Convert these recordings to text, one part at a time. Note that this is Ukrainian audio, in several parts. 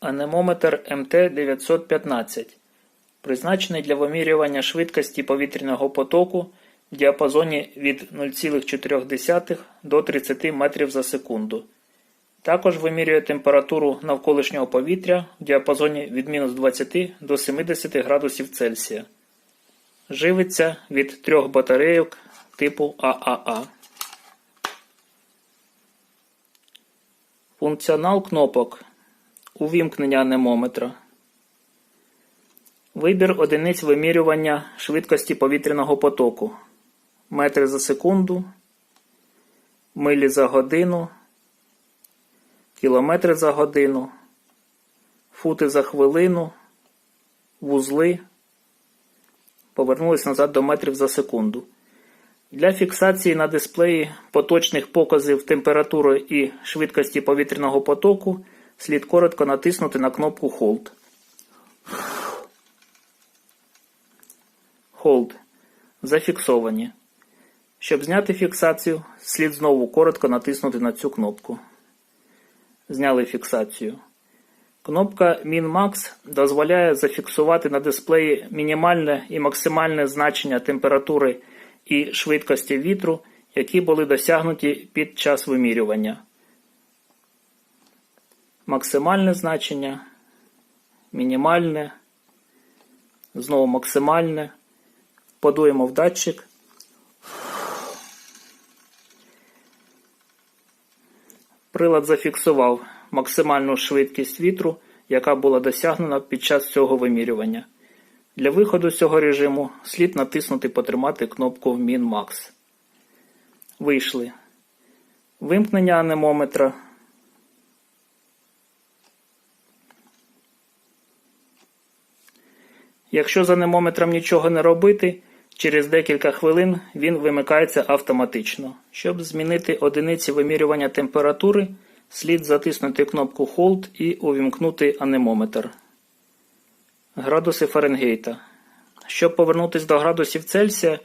Анемометр МТ-915 призначений для вимірювання швидкості повітряного потоку в діапазоні від 0,4 до 30 метрів за секунду. Також вимірює температуру навколишнього повітря в діапазоні від мінус 20 до 70 градусів Цельсія. Живиться від трьох батарейок типу ААА. Функціонал кнопок. Увімкнення анемометра. Вибір одиниць вимірювання швидкості повітряного потоку. Метри за секунду, милі за годину, кілометри за годину, фути за хвилину, вузли. Повернулись назад до метрів за секунду. Для фіксації на дисплеї поточних показів температури і швидкості повітряного потоку слід коротко натиснути на кнопку Hold. Hold. Зафіксовані. Щоб зняти фіксацію, слід знову коротко натиснути на цю кнопку. Зняли фіксацію. Кнопка Min-Max дозволяє зафіксувати на дисплеї мінімальне і максимальне значення температури і швидкості вітру, які були досягнуті під час вимірювання. Максимальне значення, мінімальне, знову максимальне. Подуємо в датчик. Прилад зафіксував максимальну швидкість вітру, яка була досягнена під час цього вимірювання. Для виходу з цього режиму слід натиснути потримати кнопку Min-Max. Вийшли. Вимкнення анемометра. Якщо з анемометром нічого не робити, через декілька хвилин він вимикається автоматично. Щоб змінити одиниці вимірювання температури, слід затиснути кнопку Hold і увімкнути анемометр. Градуси Фаренгейта. Щоб повернутися до градусів Цельсія,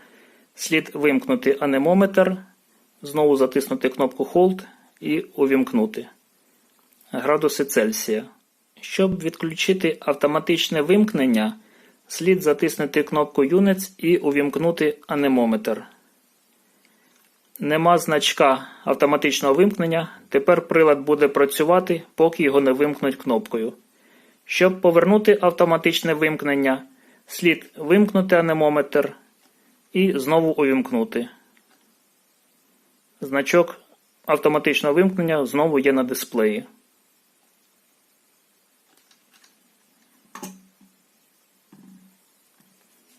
слід вимкнути анемометр, знову затиснути кнопку Hold і увімкнути. Градуси Цельсія. Щоб відключити автоматичне вимкнення, слід затиснути кнопку Units і увімкнути анемометр. Нема значка автоматичного вимкнення. Тепер прилад буде працювати, поки його не вимкнуть кнопкою. Щоб повернути автоматичне вимкнення, слід вимкнути анемометр і знову увімкнути. Значок автоматичного вимкнення знову є на дисплеї.